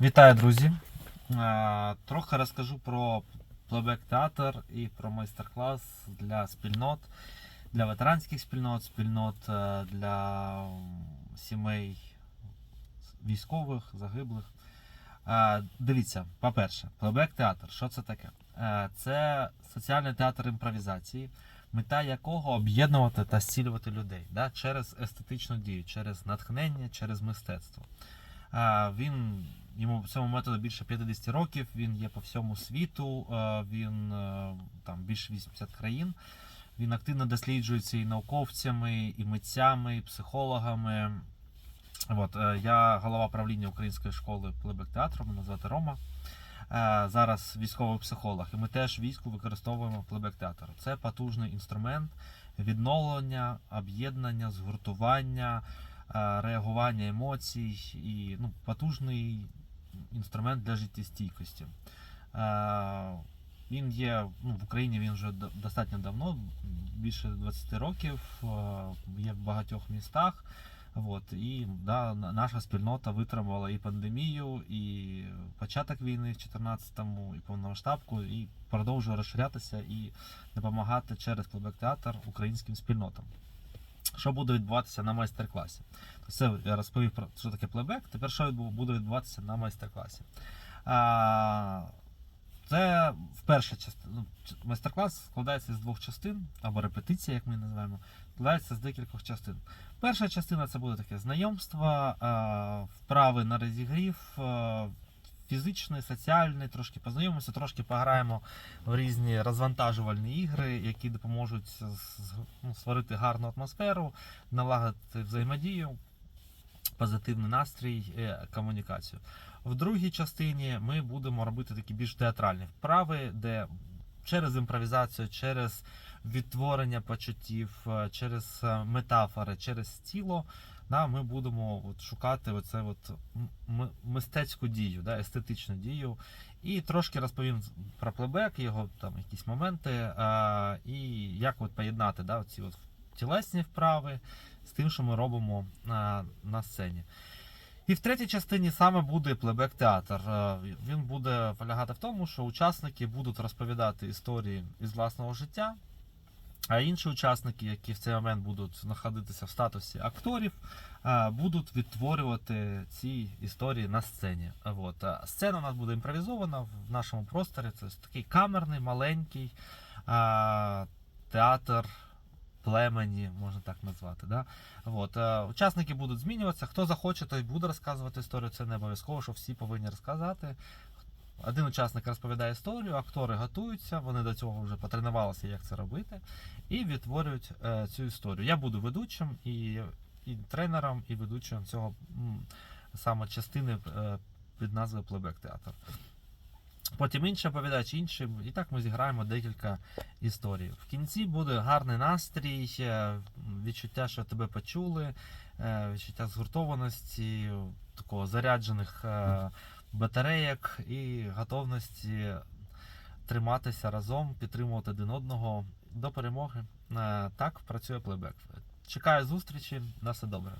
Вітаю, друзі! Е, Трохи розкажу про плейбек театр і про майстер-клас для спільнот, для ветеранських спільнот, спільнот е, для сімей військових, загиблих. Е, Дивіться, по-перше, плейбек театр. Що це таке? Це соціальний театр імпровізації, мета якого об'єднувати та зцілювати людей да, через естетичну дію, через натхнення, через мистецтво. Він йому цьому методу більше 50 років. Він є по всьому світу. Він е, там більше 80 країн. Він активно досліджується і науковцями, і митцями, і психологами. От, е, я голова правління української школи плебек театру, мене звати Рома. Е, Зараз військовий психолог, і ми теж війську використовуємо плебек театр. Це потужний інструмент відновлення, об'єднання, згуртування, реагування емоцій і ну, потужний інструмент для життєстійкості. Е, Він є ну, в Україні він вже достатньо давно, більше 20 років, е, є в багатьох містах. От, і да, наша спільнота витримала і пандемію, і початок війни в 14-му, і повномасштабку, і продовжує розширятися і допомагати через плейбек театр українським спільнотам. Що буде відбуватися на майстер-класі? Це я розповів про що таке плейбек. Тепер що буде відбуватися на майстер-класі? Це вперше частина. Ну, майстер-клас складається з двох частин, або репетиція, як ми називаємо, складається з декількох частин. Перша частина це буде таке знайомство, вправи на розігрів, а, фізичний, соціальний, трошки познайомимося, трошки пограємо в різні розвантажувальні ігри, які допоможуть ну, створити гарну атмосферу, налагодити взаємодію, позитивний настрій, е, комунікацію. В другій частині ми будемо робити такі більш театральні вправи, де через імпровізацію, через відтворення почуттів, е, через е, метафори, через тіло, да, ми будемо от шукати оце от мистецьку дію, да, естетичну дію. І трошки розповім про плейбек, його там якісь моменти, а, і як от поєднати да, ці от тілесні вправи з тим, що ми робимо а, на сцені. І в третій частині саме буде плейбек театр. Е, Він буде полягати в тому, що учасники будуть розповідати історії із власного життя, а інші учасники, які в цей момент будуть знаходитися в статусі акторів, будуть відтворювати ці історії на сцені. От. Сцена у нас буде імпровізована в нашому просторі. Це такий камерний, маленький театр племені, можна так назвати. Да? От, учасники будуть змінюватися. Хто захоче, той буде розказувати історію. Це не обов'язково, що всі повинні розказати. Один учасник розповідає історію, актори готуються, вони до цього вже потренувалися, як це робити, і відтворюють е, цю історію. Я буду ведучим і, і тренером, і ведучим цього м, саме частини е, під назвою Плейбек театр. Потім інший оповідач, інший, і так ми зіграємо декілька історій. В кінці буде гарний настрій, е, відчуття, що тебе почули, е, відчуття згуртованості, такого заряджених е, батарейок і готовності триматися разом, підтримувати один одного до перемоги. Е, Так працює плейбек. Чекаю зустрічі, на все добре.